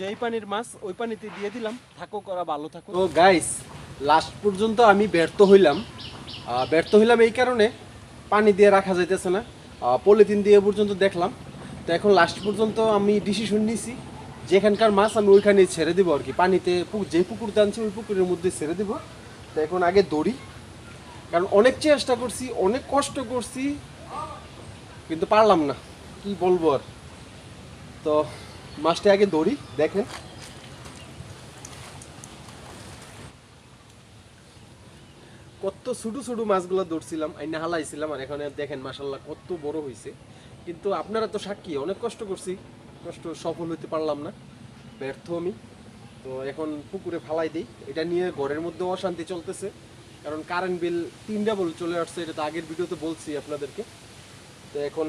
যেই পানির মাছ, ওই পানিতে দিয়ে দিলাম। থাকো, করা ভালো থাকো। তো গাইস লাস্ট পর্যন্ত আমি ব্যর্থ হইলাম। ব্যর্থ হইলাম এই কারণে পানি দিয়ে রাখা যাইতেছে না। পলিথিন দিয়ে পর্যন্ত দেখলাম। তো এখন লাস্ট পর্যন্ত আমি ডিসিশন নিছি, যেখানকার মাছ আমি ওইখানে ছেড়ে দিব আর কি। পানিতে যে পুকুর টানছি ওই পুকুরের মধ্যে ছেড়ে দিব। তো এখন আগে দড়ি, কারণ অনেক চেষ্টা করছি, অনেক কষ্ট করছি, কিন্তু পারলাম না। কি বলব আর? তো মাছটা আগে দড়ি, দেখেন। কত ছোট ছোট মাছগুলো ধরছিলাম আইনা হালাইছিলাম, আর এখানে দেখেন মাসাল্লাহ কত বড় হয়েছে কিন্তু আপনারা তো সাক্ষী, অনেক কষ্ট করছি। কষ্ট সফল হইতে পারলাম না, ব্যর্থ আমি। তো এখন পুকুরে ফালাই দিই। এটা নিয়ে ঘরের মধ্যে অশান্তি চলতেছে, কারণ কারেন্ট বিল তিনটা বল চলে আসছে, এটা তো আগের ভিডিওতে বলছি আপনাদেরকে। তো এখন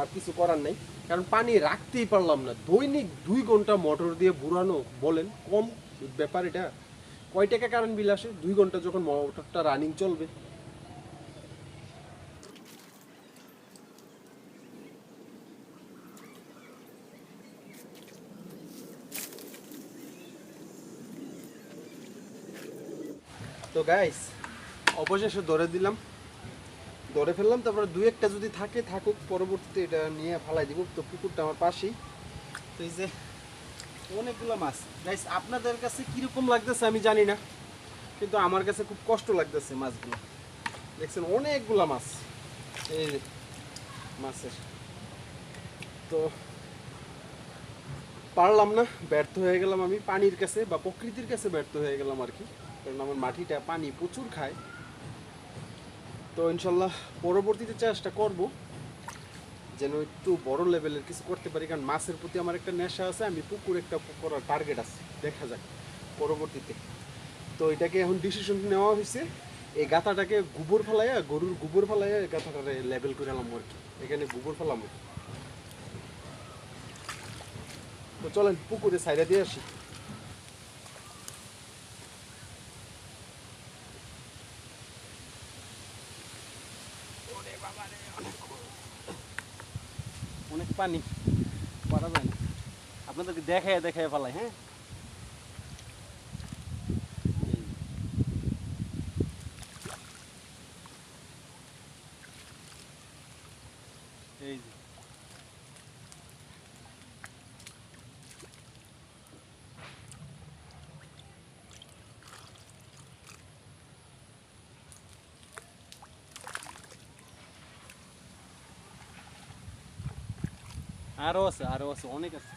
আর কিছু করার নাই। কারণ পানি রাখতেই পারলাম না। দৈনিক দুই ঘণ্টা মোটর দিয়ে বুড়ানো বলেন, কম ব্যাপার এটা। কয় টাকা কারেন্ট বিল আসে? দুই ঘণ্টা যখন মোটরটা রানিং চলবে। তো গাইস অবশেষে ধরে দিলাম। ধরে ফেললাম, তারপরে দু একটা যদি থাকে, থাকুক, পরবর্তীতে এটা নিয়ে ফালাই দিব। তো পুকুরটা আমার পাশেই। তো এই যে অনেকগুলো মাছ। গাইস আপনাদের কাছে কীরকম লাগতেছে আমি জানি না, কিন্তু আমার কাছে খুব কষ্ট লাগতেছে মাছগুলো। দেখছেন, অনেকগুলা মাছ। এই মাছের। তো পারলাম না, ব্যর্থ হয়ে গেলাম আমি পানির কাছে বা প্রকৃতির কাছে ব্যর্থ হয়ে গেলাম আর কি। কারণ আমার মাটিটা পানি প্রচুর খায়। তো ইনশাল্লাহ পরবর্তীতে চেষ্টা করব যেন একটু বড় লেভেলের কিছু করতে পারি, কারণ মাছের প্রতি আমার একটা নেশা আছে, আমি পুকুর একটা করার টার্গেট আছে, দেখা যাক পরবর্তীতে। তো এটাকে এখন ডিসিশন নেওয়া হয়েছে, এই গাঁথাটাকে গোবর ফেলাইয়া, গরুর গোবর ফেলাইয়া এই গাথাটারে লেভেল করে আলাম আর কি। এখানে গোবর ফেলাম তো চলেন পুকুরে সাইডে দিয়ে আসি। অনেক পানি পারা যায় না আপনাদেরকে দেখায় দেখায় ফেলাই হ্যাঁ? আরও আছে আরও আছে, অনেক আছে।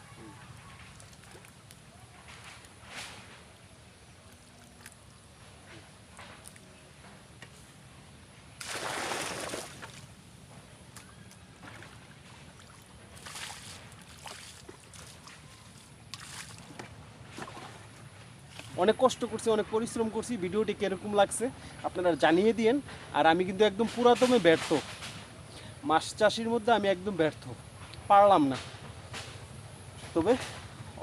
অনেক কষ্ট করছি, অনেক পরিশ্রম করছি, ভিডিওটি কীরকম লাগছে আপনারা জানিয়ে দিয়েন। আর আমি কিন্তু একদম পুরাতমে ব্যর্থ। মাছ চাষির মধ্যে আমি একদম ব্যর্থ। পারলাম না। তবে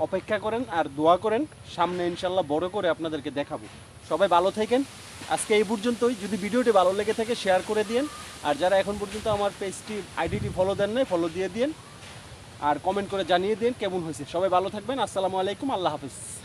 অপেক্ষা করেন আর দোয়া করেন, সামনে ইনশাল্লাহ বড় করে আপনাদেরকে দেখাবো। সবাই ভালো থাকেন। আজকে এই পর্যন্তই। যদি ভিডিওটি ভালো লেগে থাকে শেয়ার করে দিন আর যারা এখন পর্যন্ত আমার পেজটি, আইডিটি ফলো দেন নাই ফলো দিয়ে দিন আর কমেন্ট করে জানিয়ে দিন কেমন হয়েছে। সবাই ভালো থাকবেন। আসসালামু আলাইকুম। আল্লাহ হাফিজ।